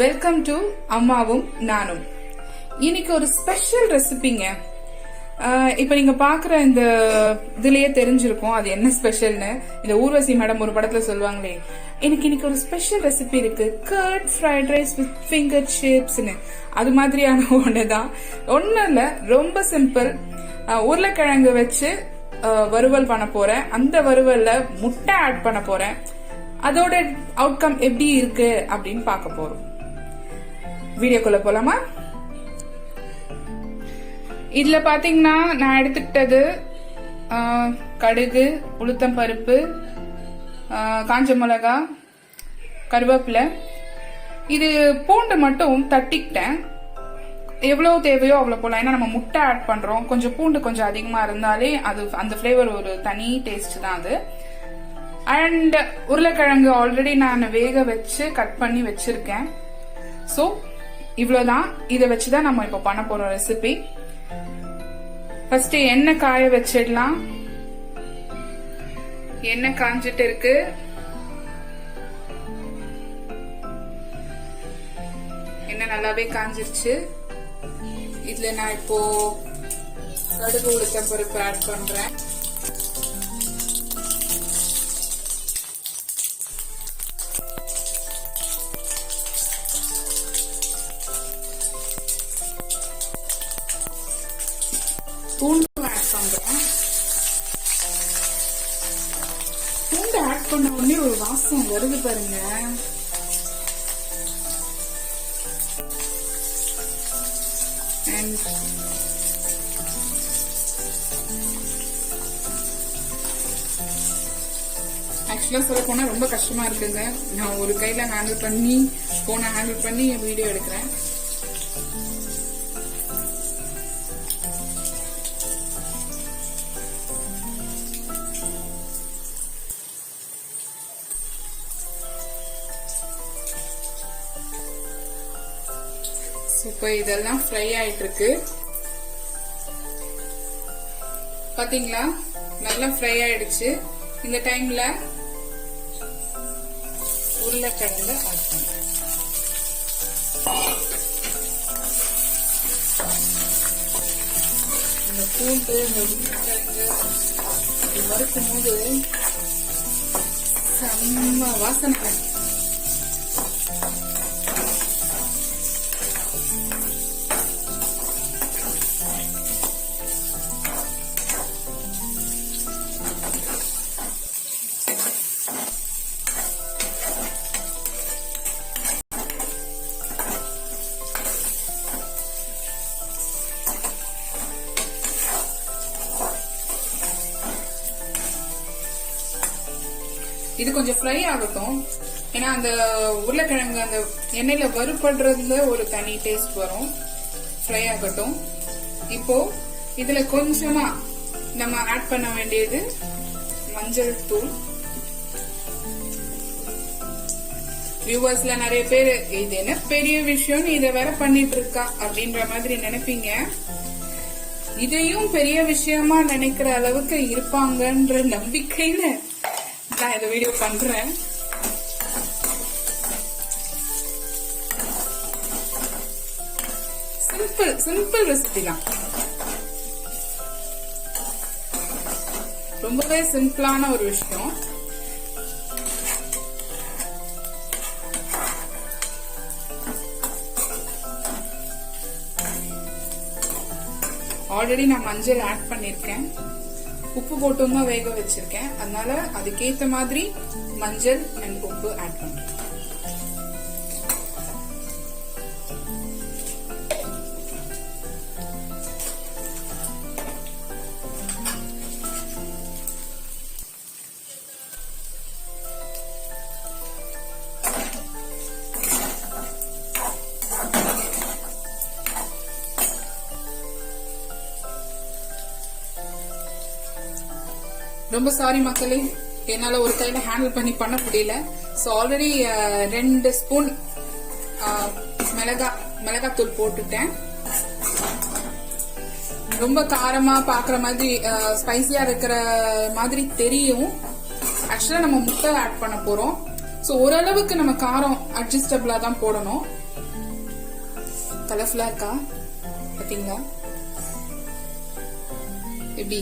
Welcome to அம்மாவும் நானும். இன்னைக்கு ஒரு ஸ்பெஷல் ரெசிபிங்க இப்போ நீங்க பாக்குற இந்த இதுலயே தெரிஞ்சிருக்கும் அது என்ன ஸ்பெஷல்னு இந்த ஊர்வசி மேடம் ஒரு படத்துல சொல்லுவாங்களே. எனக்கு இன்னைக்கு ஒரு ஸ்பெஷல் ரெசிபி இருக்கு. Curd fried rice with finger சிப்ஸ்னு அது மாதிரியான ஒன்று தான் ஒன்றும் இல்லை ரொம்ப சிம்பிள் உருளைக்கிழங்கு வச்சு வறுவல் பண்ண போறேன். அந்த வறுவல்ல முட்டை ஆட் பண்ண போறேன். அதோட அவுட்கம் எப்படி இருக்கு அப்படின்னு பார்க்க போறோம். வீடியோக்குள்ள போலாமா? இதுல பாத்தீங்கன்னா நான் எடுத்துக்கிட்டது கடுகு உளுத்தம் பருப்பு காஞ்ச மிளகா கருவேப்பிலை. இது பூண்டு மட்டும் தட்டிக்கிட்டேன். எவ்வளவு தேவையோ அவ்வளவு போலாம் ஏன்னா நம்ம முட்டை ஆட் பண்றோம். கொஞ்சம் பூண்டு கொஞ்சம் அதிகமா இருந்தாலே அது அந்த ஃப்ளேவர் ஒரு தனி டேஸ்ட் தான் அது. அண்ட் உருளைக்கிழங்கு ஆல்ரெடி நான் வேக வச்சு கட் பண்ணி வச்சிருக்கேன். ஸோ இவ்வளோதான் இதை வச்சு தான் நம்ம இப்போ பண்ண போகிறோம் ரெசிபி ஃபர்ஸ்ட் எண்ணெய் காய வச்சிடலாம். எண்ணெய் காஞ்சிட்டு இருக்கு. எண்ணெய் நல்லாவே காஞ்சிருச்சு. இதுல நான் இப்போ கடுகு உளுத்தம் பருப்பு ஆட் பண்றேன். பூண்டு ஆட் பண்றேன் பூண்டு ஆட் பண்ண உடனே ஒரு வாசம் வருது பாருங்க. ஆக்சுவலாக ஆக்சுவலா சொல்ல போனா ரொம்ப கஷ்டமா இருக்குங்க. நான் ஒரு கையில் ஹேண்டில் பண்ணி போனை ஹேண்டில் பண்ணி வீடியோ எடுக்கிறேன். இப்போ இதெல்லாம் ஃப்ரை ஆயிட்டு இருக்கு பாத்தீங்களா? நல்லா ஃப்ரை ஆயிடுச்சு. இந்த டைம்ல உருளைக்கிழங்கு ஆட் பண்றேன். இந்த பூண்டு இந்த உருளைக்கிழங்கு இது வறுக்கும் போது செம்ம வாசனை. இது கொஞ்சம் ஃப்ரை ஆகட்டும். ஏன்னா அந்த உருளைக்கிழங்கு அந்த எண்ணெயில வறுபடுறதுல ஒரு தனி டேஸ்ட் வரும். ஃப்ரை ஆகட்டும். இப்போ இதுல கொஞ்சமா நம்ம ஆட் பண்ண வேண்டியது மஞ்சள் தூள். வியூவர்ஸ்ல நிறைய பேர் இது என்ன பெரிய விஷயம் இத இதை வேற பண்ணிட்டு இருக்கா அப்படின்ற மாதிரி நினைப்பீங்க. இதையும் பெரிய விஷயமா நினைக்கிற அளவுக்கு இருப்பாங்கன்ற நம்பிக்கையில நான் இந்த வீடியோ பண்றேன். சிம்பிள் சிம்பிள் ரெசிபி தான். ரொம்பவே சிம்பிளான ஒரு விஷயம். ஆல்ரெடி நான் மஞ்சள் ஆட் பண்ணிருக்கேன் உப்பு போட்டும் தான் வேக வச்சிருக்கேன். அதனால அதுக்கேற்ற மாதிரி மஞ்சள் அண்ட் உப்பு ஆட் பண்ணுறேன் ரொம்ப சாரி மக்களே. என்னால ஒரு கையில ஹேண்டில் பண்ணி பண்ண முடியல. ஸோ ஆல்ரெடி ரெண்டு ஸ்பூன் மிளகா மிளகாத்தூள் போட்டுட்டேன். ரொம்ப காரமா பாக்குற மாதிரி ஸ்பைசியா இருக்கிற மாதிரி தெரியும். ஆக்சுவலா நம்ம முட்டை ஆட் பண்ண போறோம். ஸோ ஓரளவுக்கு நம்ம காரம் அட்ஜஸ்டபிளா தான் போடணும். கலர்ஃபுல்லா இருக்கா? பாத்தீங்களா? எப்படி?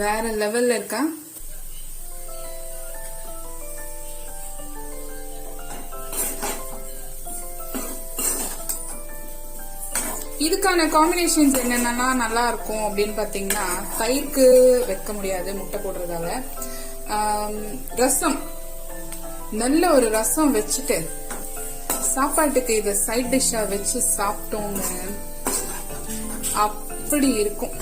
வேற லெவல்ல இருக்கா? இதுக்கான காம்பினேஷன்ஸ் என்னென்னலாம் நல்லா இருக்கும் அப்படின்னு பாத்தீங்கன்னா தயிர்க்கு வைக்க முடியாது முட்டை போடுறதால. ரசம். நல்ல ஒரு ரசம் வச்சுட்டு சாப்பாட்டுக்கு இதை சைட் டிஷ்ஷா வச்சு சாப்பிட்டோங்க அப்படி இருக்கும்.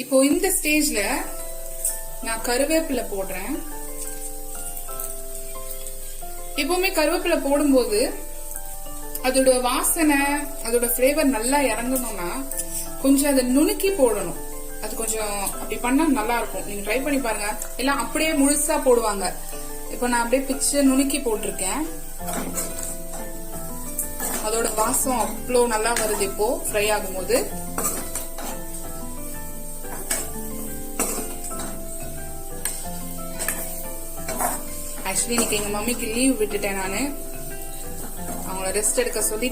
இப்போ இந்த ஸ்டேஜ்ல நான் கருவேப்பிலை போடுறேன். எப்பவுமே கருவேப்பிலை போடும்போது அதோட வாசனை அதோட ஃப்ளேவர் நல்லா இறங்கணும்னா கொஞ்சம் அதை நுணுக்கி போடணும். அது கொஞ்சம் அப்படி பண்ணா நல்லா இருக்கும் நீங்க ட்ரை பண்ணி பாருங்க. எல்லாம் அப்படியே முழுசா போடுவாங்க. இப்போ நான் அப்படியே பிச்சு நுணுக்கி போட்டிருக்கேன். அதோட வாசம் அவ்வளோ நல்லா வருது இப்போ. ஃப்ரை ஆகும்போது. ஆக்சுவலி இன்னைக்கு எங்க மம்மிக்கு லீவ் விட்டுட்டேன் நான். அவங்கள ரெஸ்ட் எடுக்க சொல்லி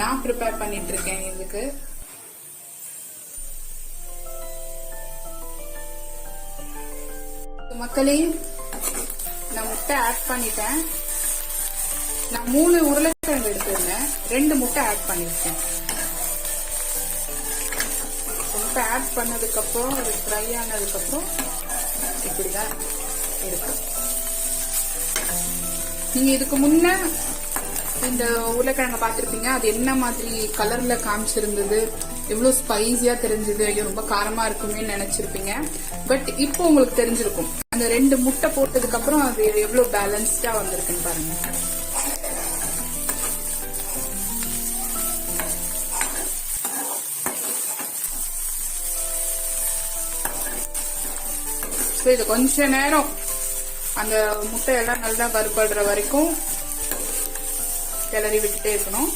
நான் ப்ரிப்பேர் பண்ணிட்டு இருக்கேன் இதுக்கு மக்களே நான் முட்டை ஆட் பண்ணிட்டேன். நான் மூணு உருளைக்கிழங்கு எடுத்திருந்தேன். ரெண்டு முட்டை ஆட் பண்ணிருக்கேன் முட்டை ஆட் பண்ணதுக்கப்புறம் அது ஃப்ரை ஆனதுக்கப்புறம் இப்படிதான். இருக்கும் நீங்க இதுக்கு முன்ன இந்த உருளைக்கிழங்க பார்த்துருப்பீங்க. அது என்ன மாதிரி கலர்ல காமிச்சிருந்தது? எவ்வளவு ஸ்பைஸியா தெரிஞ்சது? ஐயோ ரொம்ப காரமா இருக்குமே நினைச்சிருப்பீங்க. பட் இப்போ உங்களுக்கு தெரிஞ்சிருக்கும். அந்த ரெண்டு முட்டை போட்டதுக்கு அப்புறம் அது எவ்வளவு பேலன்ஸ்டா வந்திருக்குன்னு பாருங்க. ஸோ இது கொஞ்ச நேரம் அந்த முட்டையெல்லாம் நல்லா வறுபடுற வரைக்கும் கிளறி விட்டுட்டே இருக்கணும்.